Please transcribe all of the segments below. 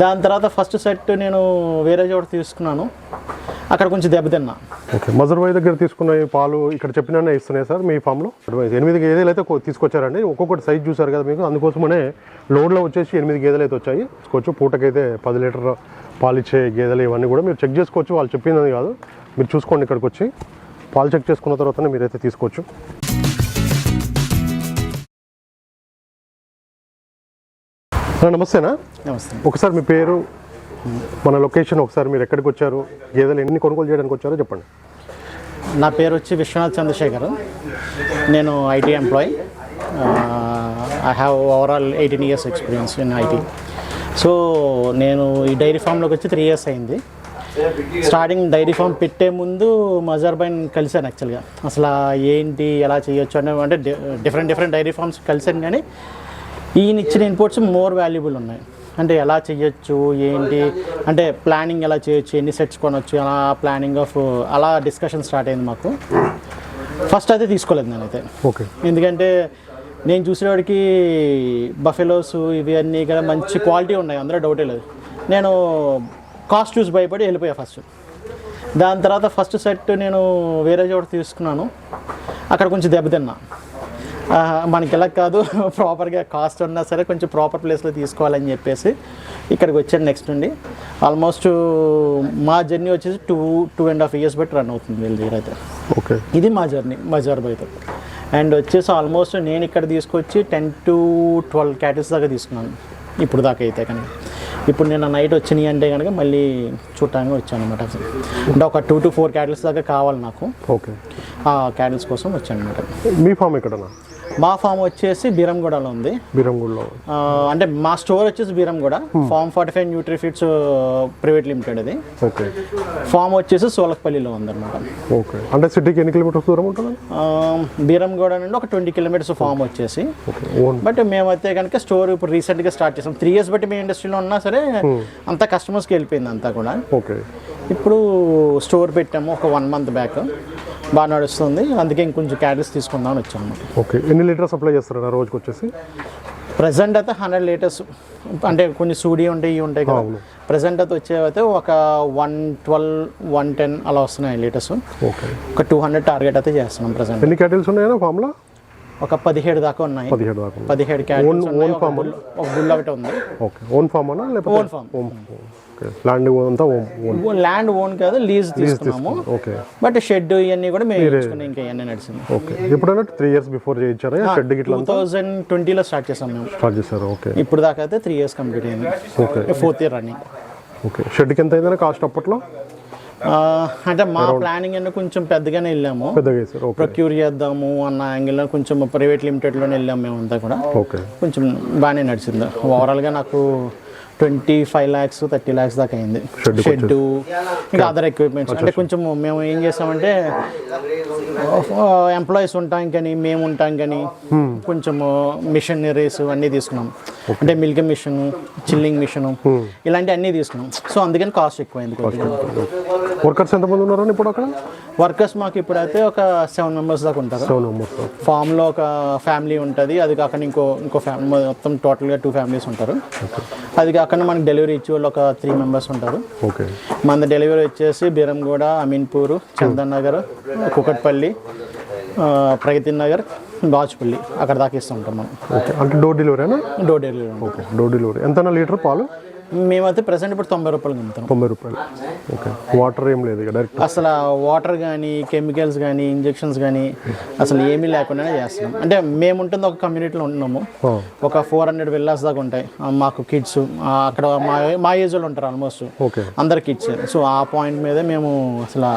దాని తర్వాత first set నేను వేరే చోట తీసుకున్నాను. అక్కడ కొంచెం దెబ్బతిన్నా ఓకే మజర్బాయ్ దగ్గర తీసుకున్న ఈ పాలు ఇక్కడ చెప్పిన ఇస్తున్నాయి సార్ మీ ఫామ్లో? ఎనిమిది గేదెలు అయితే తీసుకొచ్చారండి. ఒక్కొక్కటి సైజ్ చూసారు కదా మీకు. అందుకోసమనే లోడ్లో వచ్చేసి ఎనిమిది గేదెలు అయితే వచ్చాయి. తీసుకోవచ్చు. పూటకైతే పది లీటర్ పాలు ఇచ్చే గేదెలు ఇవన్నీ కూడా మీరు చెక్ చేసుకోవచ్చు. వాళ్ళు చెప్పిందని కాదు. మీరు చూసుకోండి ఇక్కడికి వచ్చి. పాలు చెక్ చేసుకున్న తర్వాతనే మీరైతే తీసుకోవచ్చు. నమస్తేనా? నమస్తే. ఒకసారి మీ పేరు మన లొకేషన్ ఒకసారి మీరు ఎక్కడికి వచ్చారు గేదెలు ఎన్ని కొనుగోలు చేయడానికి వచ్చారో చెప్పండి. నా పేరు వచ్చి విశ్వనాథ్ చంద్రశేఖర్. నేను IT employee. I have overall eighteen years experience in IT so నేను ఈ డైరీ ఫామ్లోకి వచ్చి త్రీ ఇయర్స్ అయింది. స్టార్టింగ్ డైరీ ఫామ్ పెట్టే ముందు మజర్బైన్ కలిశాను యాక్చువల్గా అసలు ఏంటి ఎలా చేయొచ్చు అనే అంటే డిఫరెంట్ డిఫరెంట్ డైరీ ఫామ్స్ కలిశాను కానీ ఈయన ఇచ్చిన ఇన్పుట్స్ మోర్ వాల్యుబుల్ ఉన్నాయి. అంటే ఎలా చేయొచ్చు ఏంటి అంటే ప్లానింగ్ ఎలా చేయొచ్చు ఎన్ని సెట్స్ కొనొచ్చు అలా ప్లానింగ్ ఆఫ్ అలా డిస్కషన్ స్టార్ట్ అయింది మాకు. ఫస్ట్ అయితే తీసుకోలేదు నేనైతే. ఓకే. ఎందుకంటే నేను చూసేవాడికి బఫెలోస్ ఇవి అన్నీ కూడా మంచి క్వాలిటీ ఉన్నాయి అందులో డౌటే లేదు. నేను కాస్ట్ చూసి భయపడి వెళ్ళిపోయా ఫస్ట్ దాని తర్వాత ఫస్ట్ సెట్ నేను వేరే చోట తీసుకున్నాను. అక్కడ కొంచెం దెబ్బతిన్నా. మనకి ఎలా కాదు ప్రాపర్గా కాస్ట్ ఉన్నా సరే కొంచెం ప్రాపర్ ప్లేస్లో తీసుకోవాలని చెప్పేసి ఇక్కడికి వచ్చాను నెక్స్ట్ నుండి. ఆల్మోస్ట్ మా జర్నీ వచ్చేసి two two and half years బట్టి రన్ అవుతుంది వీళ్ళ దగ్గర అయితే. ఓకే. ఇది మా జర్నీ మజార్ బైతో అండ్ వచ్చేసి ఆల్మోస్ట్ నేను ఇక్కడ తీసుకొచ్చి టెన్ టు ట్వెల్వ్ క్యాటిల్స్ దాకా తీసుకున్నాను. ఇప్పుడు దాకా అయితే కనుక. ఇప్పుడు నేను నైట్ వచ్చినాయి అంటే కనుక మళ్ళీ చూడటానికి వచ్చాను అనమాట అంటే ఒక టూ టు ఫోర్ క్యాటిల్స్ దాకా కావాలి నాకు. ఓకే. ఆ క్యాటిల్స్ కోసం వచ్చాను అనమాట మీ ఫామ్ ఎక్కడనా మా ఫామ్ వచ్చేసి బీరంగూడలో ఉంది. బీరంగూడలో. అంటే మా స్టోర్ వచ్చేసి Beeramguda. Farm forty five nutri feeds private limited అది. ఓకే. ఫామ్ వచ్చేసి సోలక్పల్లిలో ఉందన్నమాట. ఓకే. అంటే సిటీకి ఎన్ని కిలోమీటర్స్ దూరం ఉంటుంది? బీరంగూడ నుండి ఒక ట్వంటీ కిలోమీటర్స్ ఫామ్ వచ్చేసి. బట్ మేమైతే కనుక స్టోర్ ఇప్పుడు రీసెంట్గా స్టార్ట్ చేసాం. త్రీ ఇయర్స్ బట్టి మేము ఇండస్ట్రీలో ఉన్నా సరే అంతా కస్టమర్స్కి వెళ్ళిపోయింది అంతా కూడా. ఓకే. ఇప్పుడు స్టోర్ పెట్టాము ఒక వన్ మంత్ బ్యాక్. బాగా నడుస్తుంది. అందుకే ఇంకొంచెం క్యారెట్స్ తీసుకుందామని వచ్చాము ఓకే. ఎన్ని లీటర్ సప్లై చేస్తారు రోజుకి వచ్చేసి? ప్రజెంట్ అయితే హండ్రెడ్ లీటర్స్. అంటే కొన్ని సూడి ఉంటాయి ఇవి ఉంటాయి కదా. ప్రజెంట్ అయితే వచ్చేవైతే ఒక వన్ ట్వెల్వ్ వన్ టెన్ అలా వస్తున్నాయి లీటర్స్. ఓకే. ఒక టూ హండ్రెడ్ టార్గెట్ అయితే చేస్తున్నాం ప్రజెంట్ ఎన్ని క్యాటిల్స్ ఉన్నాయా ఫామ్లో ఒక పదిహేడు దాకా ఉన్నాయి. పదిహేడు దాకా. పదిహేడు ఉన్నాయి. ఒక బుల్ ఒక బుల్ ఒకటి ఉంది. ఓకే. ఓన్ ఫామ్ అనా లేకపోతే own farm own okay. Land అంతా ఓన్ ఓన్ ల్యాండ్ ఓన్ కాదు లీజ్ తీసుకున్నాము. ఓకే. బట్ షెడ్ ఇవన్నీ కూడా మేము వేసుకుని ఇంకా ఇవన్నీ నడిచింది. ఓకే. ఎప్పుడైనా త్రీ ఇయర్స్ బిఫోర్ చేయించారా? షెడ్ గిట్ల టూ థౌజండ్ ట్వంటీలో స్టార్ట్ చేసాం మేము. స్టార్ట్ చేశారు? ఓకే. ఇప్పుడు దాకా అయితే త్రీ ఇయర్స్ కంప్లీట్ అయింది. Okay. Fourth year running okay. షెడ్కి ఎంత అయిందని కాస్ట్ అప్పట్లో? అంటే మా ప్లానింగ్ అన్నీ కొంచెం పెద్దగానే వెళ్ళాము. పెద్దగా ప్రొక్యూర్ చేద్దాము అన్న యాంగిల్లో కొంచెం ప్రైవేట్ లిమిటెడ్లోనే వెళ్ళాము మేము అంతా కూడా. ఓకే కొంచెం బాగానే నడిచింది. ఓవరాల్గా నాకు twenty five lakhs thirty lakhs దాకా అయింది. షెడ్ ఇంకా అదర్ ఎక్విప్మెంట్స్ అంటే కొంచెం మేము ఏం చేసామంటే ఎంప్లాయీస్ ఉంటాం కానీ మేము ఉంటాం కానీ కొంచెం మిషనరీస్ అన్నీ తీసుకున్నాం. అంటే మిల్క్ మిషన్ చిల్లింగ్ మిషన్ ఇలాంటి అన్నీ తీసుకున్నాం. సో అందుకని కాస్ట్ ఎక్కువైంది వర్కర్స్ ఎంతమంది ఉన్నారని ఇప్పుడు అక్కడ? వర్కర్స్ మాకు ఇప్పుడైతే ఒక సెవెన్ మెంబర్స్ దాకా ఉంటారు. సెవెన్ మెంబర్స్ ఫామ్లో ఒక ఫ్యామిలీ ఉంటుంది. అది కాకుండా ఇంకో ఇంకో ఫ్యామిలీ మొత్తం టోటల్గా టూ ఫ్యామిలీస్ ఉంటారు. అది కాకుండా మనకి డెలివరీ ఇచ్చే వాళ్ళు ఒక త్రీ మెంబర్స్ ఉంటారు. ఓకే. మన డెలివరీ వచ్చేసి బీరంగూడ అమీన్పూర్ చందన్ నగర్ కుకట్పల్లి ప్రగతి నగర్ బాచుపల్లి అక్కడ దాకా ఇస్తుంటాం మనం. ఓకే. అంటే door డెలివరీనా door delivery. Okay. Door delivery. ఎంతనా లీటర్ పాలు? మేమైతే ప్రజెంట్ ఇప్పుడు తొంభై రూపాయలు అమ్ముతాం. తొంభై రూపాయలు. ఓకే వాటర్ ఏం లేదు డైరెక్ట్ అసలు వాటర్ కానీ కెమికల్స్ కానీ ఇంజెక్షన్స్ కానీ అసలు ఏమీ లేకుండానే చేస్తున్నాం. అంటే మేము ఉంటుంది ఒక కమ్యూనిటీలో ఉంటున్నాము. ఒక ఫోర్ హండ్రెడ్ విల్లాస్ దాకా ఉంటాయి. మాకు కిడ్స్ అక్కడ మా మా ఏజ్ వాళ్ళు ఉంటారు ఆల్మోస్ట్ ఓకే అందరు కిడ్స్ సో ఆ పాయింట్ మీద మేము అసలు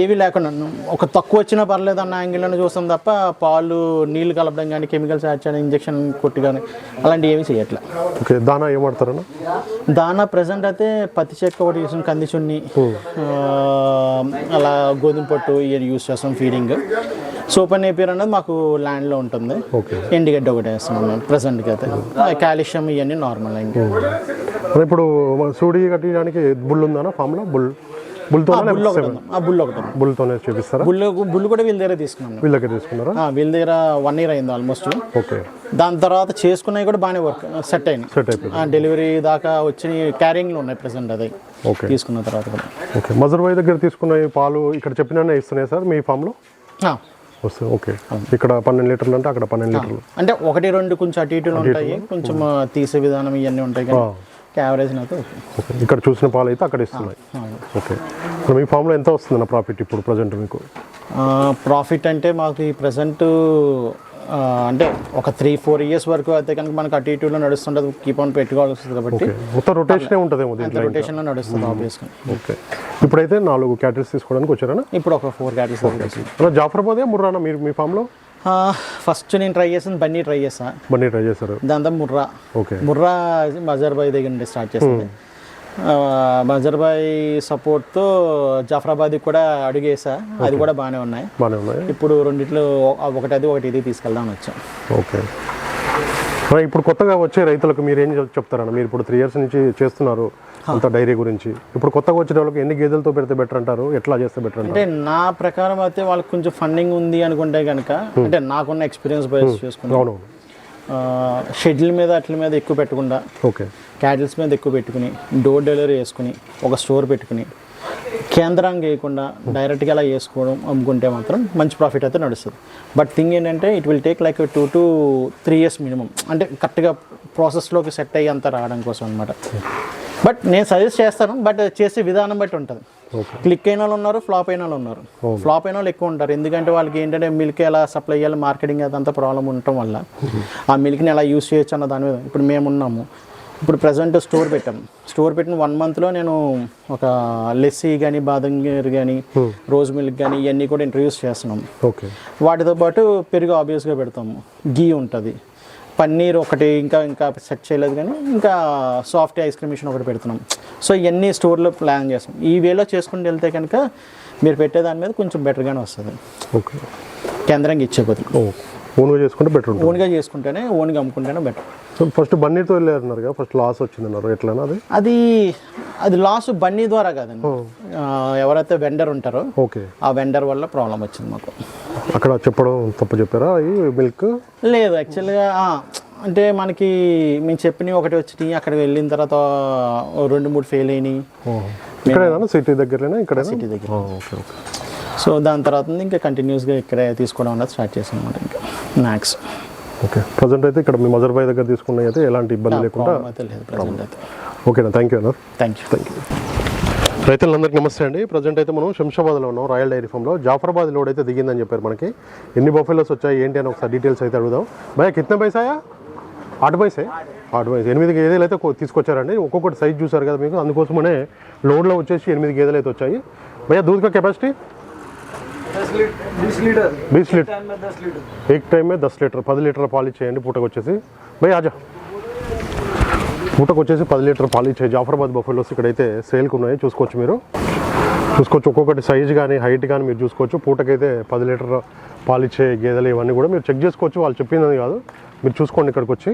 ఏవి లేకుండా. ఒక తక్కువ వచ్చినా పర్లేదు అన్న యాంగిల్లోనే చూస్తాం తప్ప పాలు నీళ్ళు కలపడం కానీ కెమికల్స్ యాడ్ చేయడం ఇంజెక్షన్ కొట్టి కానీ అలాంటివి ఏమీ చేయట్లే. ఓకే దానా ఏం వాడతారన్నా? దానా ప్రజెంట్ అయితే పత్తి చెక్క ఒకటి యూస్ కంది చున్ని. అలా గోధుమ పట్టు ఇవి యూస్ చేస్తాం ఫీడింగ్ సూపర్ నేపియర్ అనేది మాకు ల్యాండ్లో ఉంటుంది. ఎండిగడ్డ ఒకటి వేస్తున్నాం మేము ప్రజెంట్కి అయితే. కాల్షియం ఇవన్నీ నార్మల్ అయింది. ఇప్పుడు సూడి కట్టడానికి బుల్ ఉందానా ఫామ్లో బుల్. బుల్ ఒకటి బుల్తోనే చూపిస్తారా? బుల్ బుల్ కూడా వీళ్ళ దగ్గర తీసుకున్నాను వీళ్ళ దగ్గర తీసుకున్నారా? ఆ, వీళ్ళ దగ్గర వన్ ఇయర్ అయింది ఆల్మోస్ట్ ఓకే. దాని తర్వాత చేసుకున్నవి కూడా బాగానే వర్క్ సెట్ అయినాయి. సెట్ అయిపోయింది డెలివరీ దాకా వచ్చి క్యారింగ్లో ఉన్నాయి ప్రెసెంట్ అది. ఓకే. తీసుకున్న తర్వాత కూడా. ఓకే. మజర్బాయ్ దగ్గర తీసుకున్న పాలు ఇక్కడ చెప్పిననే ఇస్తున్నాయి సార్ మీ ఫామ్లో ఆ, వస్తాయి ఓకే. ఇక్కడ పన్నెండు లీటర్లు అంటే అక్కడ పన్నెండు లీటర్లు. అంటే ఒకటి రెండు కొంచెం అటు ఇటులు ఉంటాయి. కొంచెం తీసే విధానం ఇవన్నీ ఉంటాయి కానీ యావరేజ్ అయితే ఓకే. ఇక్కడ చూసిన పాలు అయితే అక్కడ ఇస్తున్నాయి. ఓకే. మీ ఫామ్లో ఎంత వస్తుంది నా ప్రాఫిట్ ఇప్పుడు ప్రజెంట్ మీకు? ప్రాఫిట్ అంటే మాకు ఈ ప్రజెంట్ అంటే ఒక త్రీ ఫోర్ ఇయర్స్ వరకు అయితే కనుక మనకు అటు ఇటులో నడుస్తుంటుంది కీప్ ఆన్ పెట్టుకోవాల్సి వస్తుంది కాబట్టి మొత్తం రొటేషనే దీంట్లో రొటేషన్లో నడుస్తుంది ఆబ్వియస్గా ఓకే. ఇప్పుడైతే నాలుగు క్యాటరీస్ తీసుకోవడానికి వచ్చారా ఇప్పుడు ఒక ఫోర్ క్యాటరీస్ జాఫరాబాదే ముర్రానా మీరు మీ ఫామ్లో? ఫస్ట్ నేను ట్రై చేసింది బన్నీ ట్రై చేసా. బన్నీ ట్రై చేశారు. తర్వాత ముర్రా. ఓకే ముర్రా మజర్బాయ్ దగ్గర నుండి స్టార్ట్ చేసింది. మజర్బాయ్ సపోర్ట్తో జాఫరాబాద్ కూడా అడుగేసా. అది కూడా బాగానే ఉన్నాయి. బాగానే ఉన్నాయి. ఇప్పుడు రెండిట్లో ఒ- ఒకటి అది ఒకటి ఇది తీసుకెళ్దామని వచ్చాం. ఓకే ఇప్పుడు కొత్తగా వచ్చే రైతులకు మీరు ఏం చెప్- చెప్తారన్న? మీరు ఇప్పుడు త్రీ ఇయర్స్ నుంచి చేస్తున్నారు అంత డైరీ గురించి. ఇప్పుడు కొత్తగా వచ్చిన వాళ్ళకి ఎన్ని గేదెలతో పెడితే బెటర్ అంటారు? ఎట్లా చేస్తే బెటర్ అంటే నా ప్రకారం అయితే వాళ్ళకి కొంచెం ఫండింగ్ ఉంది అనుకుంటే కనుక అంటే నాకున్న ఎక్స్పీరియన్స్ బేస్ చేసుకుని అవునవును షెడ్యూల్ మీద అట్ల మీద ఎక్కువ పెట్టకుండా ఓకే. క్యాటిల్స్ మీద ఎక్కువ పెట్టుకుని డోర్ డెలివరీ చేసుకుని ఒక స్టోర్ పెట్టుకుని కేంద్రాంగ వేయకుండా డైరెక్ట్గా అలా వేసుకోవడం అమ్ముకుంటే మాత్రం మంచి ప్రాఫిట్ అయితే నడుస్తుంది. బట్ థింగ్ ఏంటంటే it will take like two to three years minimum. అంటే కరెక్ట్గా ప్రాసెస్లోకి సెట్ అయ్యి అంతా రావడం కోసం అనమాట బట్ నేను సజెస్ట్ చేస్తాను బట్ చేసే విధానం బట్టి ఉంటుంది. క్లిక్ అయిన వాళ్ళు ఉన్నారు ఫ్లాప్ అయిన వాళ్ళు ఉన్నారు. ఫ్లాప్ అయిన వాళ్ళు ఎక్కువ ఉంటారు. ఎందుకంటే వాళ్ళకి ఏంటంటే మిల్క్ ఎలా సప్లై చేయాలి మార్కెటింగ్ అదంతా ప్రాబ్లం ఉండటం వల్ల. ఆ మిల్క్ని ఎలా యూస్ చేయొచ్చు అన్న దాని మీద ఇప్పుడు మేము ఉన్నాము. ఇప్పుడు ప్రజెంట్ స్టోర్ పెట్టాం. స్టోర్ పెట్టిన వన్ మంత్లో నేను ఒక లెస్సీ కానీ బాదం గీర్ కానీ రోజ్ మిల్క్ కానీ ఇవన్నీ కూడా ఇంట్రడ్యూస్ చేస్తున్నాం. ఓకే వాటితో పాటు పెరుగు ఆబ్వియస్గా పెడతాము గీ ఉంటుంది. పన్నీర్ ఒకటి ఇంకా ఇంకా సెట్ చేయలేదు కానీ ఇంకా సాఫ్ట్ ఐస్ క్రీమ్ మిషన్ ఒకటి పెడుతున్నాం. సో ఇవన్నీ స్టోర్లో ప్లాన్ చేస్తాం. ఈ వేలో చేసుకుంటూ వెళ్తే కనుక మీరు పెట్టే దాని మీద కొంచెం బెటర్గానే వస్తుంది. ఓకే కేంద్రంగా ఇచ్చే బదులు ఓన్గా చేసుకుంటే బెటర్ ఓన్గా చేసుకుంటేనే ఓన్గా అమ్ముకుంటేనే బెటర్ సో ఫస్ట్ బన్నీతో వెళ్ళారన్నారు కదా ఫస్ట్ లాస్ వచ్చిందన్నారు. ఎట్లనా అది? అది అది లాస్ బన్నీ ద్వారా కాదండి. ఎవరైతే వెండర్ ఉంటారో ఓకే. ఆ వెండర్ వల్ల ప్రాబ్లం వచ్చింది మాకు. అక్కడ చెప్పడం తప్పు చెప్పారా? ఈ మిల్క్ లేదు యాక్చువల్గా అంటే మనకి మేము చెప్పినవి ఒకటి వచ్చినాయి అక్కడికి వెళ్ళిన తర్వాత రెండు మూడు ఫెయిల్ అయినాయి. సిటీ దగ్గరనే ఇక్కడేనా? సిటీ దగ్గర. Okay okay. సో దాని తర్వాత ఇంకా కంటిన్యూస్గా ఇక్కడే తీసుకోవడం అనేది స్టార్ట్ చేసాం అనమాట ఇంకా మ్యాక్స్ ఓకే. ప్రజెంట్ అయితే ఇక్కడ మీ మజర్ బాయ్ దగ్గర తీసుకున్న అయితే ఎలాంటి ఇబ్బంది లేకుండా ఓకేనా థ్యాంక్ యూ అన్న థ్యాంక్ యూ థ్యాంక్ యూ రైతులందరికీ నమస్తే అండి. ప్రజెంట్ అయితే మనం శంషాబాద్లో ఉన్నాం రాయల్ డైరీ ఫామ్లో జాఫరాబాద్ లోడ్ అయితే దిగిందని చెప్పారు మనకి. ఎన్ని బొఫెల్లోస్ వచ్చాయి ఏంటి అని ఒకసారి డీటెయిల్స్ అయితే అడుగుదాం. భయ కిత్న పైసాయా ఆటు పైసే ఆటు పైసే. ఎనిమిది గేదెలు అయితే తీసుకొచ్చారండి. ఒక్కొక్కటి సైజ్ చూసారు కదా మీకు. అందుకోసమనే లోడ్లో వచ్చేసి ఎనిమిది గేదెలు అయితే వచ్చాయి. భయ దూద్ కెపాసిటీ बीस लीटर बीस लीटर टाइम में दस लीटर एक टाइम में దస్ లీటర్ పది లీటర్ పాలు ఇచ్చేయండి పూటకు వచ్చేసి భయ్ ఆజా పూటకు వచ్చేసి పది లీటర్ పాలు ఇచ్చే జాఫరాబాద్ బఫెలోస్ ఇక్కడైతే సేల్కి ఉన్నాయి చూసుకోవచ్చు మీరు చూసుకోవచ్చు ఒక్కొక్కటి సైజ్ కానీ హైట్ కానీ మీరు చూసుకోవచ్చు పూటకైతే పది లీటర్ పాలు ఇచ్చే గేదెలు ఇవన్నీ కూడా మీరు చెక్ చేసుకోవచ్చు వాళ్ళు చెప్పిందని కాదు మీరు చూసుకోండి ఇక్కడికి వచ్చి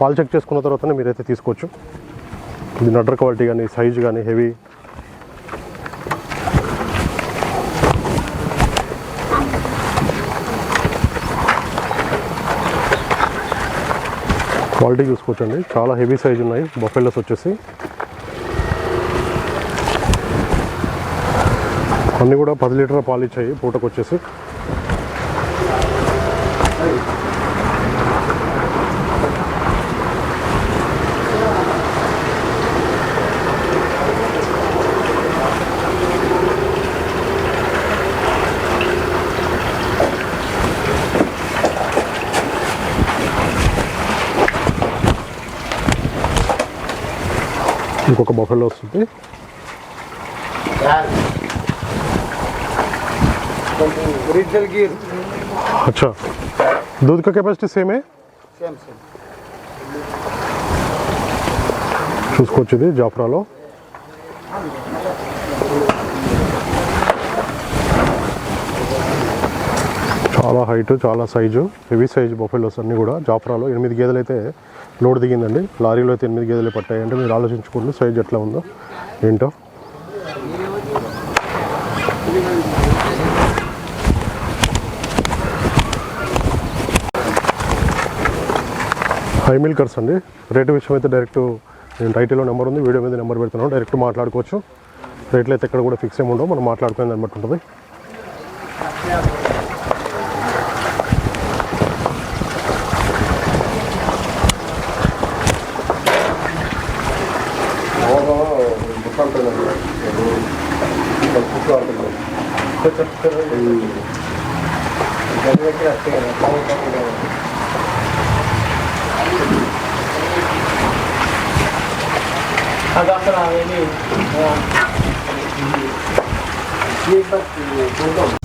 పాలు చెక్ చేసుకున్న తర్వాతనే మీరైతే తీసుకోవచ్చు ఇది నడ్ర క్వాలిటీ కానీ సైజ్ కానీ హెవీ క్వాలిటీ చూసుకోవచ్చండి. చాలా హెవీ సైజ్ ఉన్నాయి. బఫెల్లోస్ వచ్చేసి. అన్నీ కూడా పది లీటర్ పాలు ఇచ్చాయి. పూటకు వచ్చేసి ఇంకొక బఫెల్లో వస్తుంది ओरिजिनल गिर अच्छा दूध का कैपेसिटी సేమ్ है सेम सेम చూసుకోవచ్చు ఇది జాఫ్రాలో చాలా హైట్ చాలా సైజు హెవీ సైజు బొఫెలోస్ అన్నీ కూడా జాఫ్రాలో ఎనిమిది గేదెలు అయితే లోడ్ దిగిందండి. లారీలో అయితే ఎనిమిది గేదెలు పట్టాయంటే మీరు ఆలోచించుకోండి సైజ్ ఎట్లా ఉందో ఏంటో. హై మిల్కర్స్ అండి. రేటు విషయం అయితే డైరెక్ట్ నేను టైటిల్లో నెంబర్ ఉంది వీడియో మీద నెంబర్ పెడుతున్నాను. డైరెక్ట్ మాట్లాడుకోవచ్చు. రేట్లు అయితే ఎక్కడ కూడా ఫిక్స్ ఏమి ఉండవు. మనం మాట్లాడుకునే దాన్ని బట్టి ఉంటుంది. 上がったら上に、もう、家帰って、どうだろう。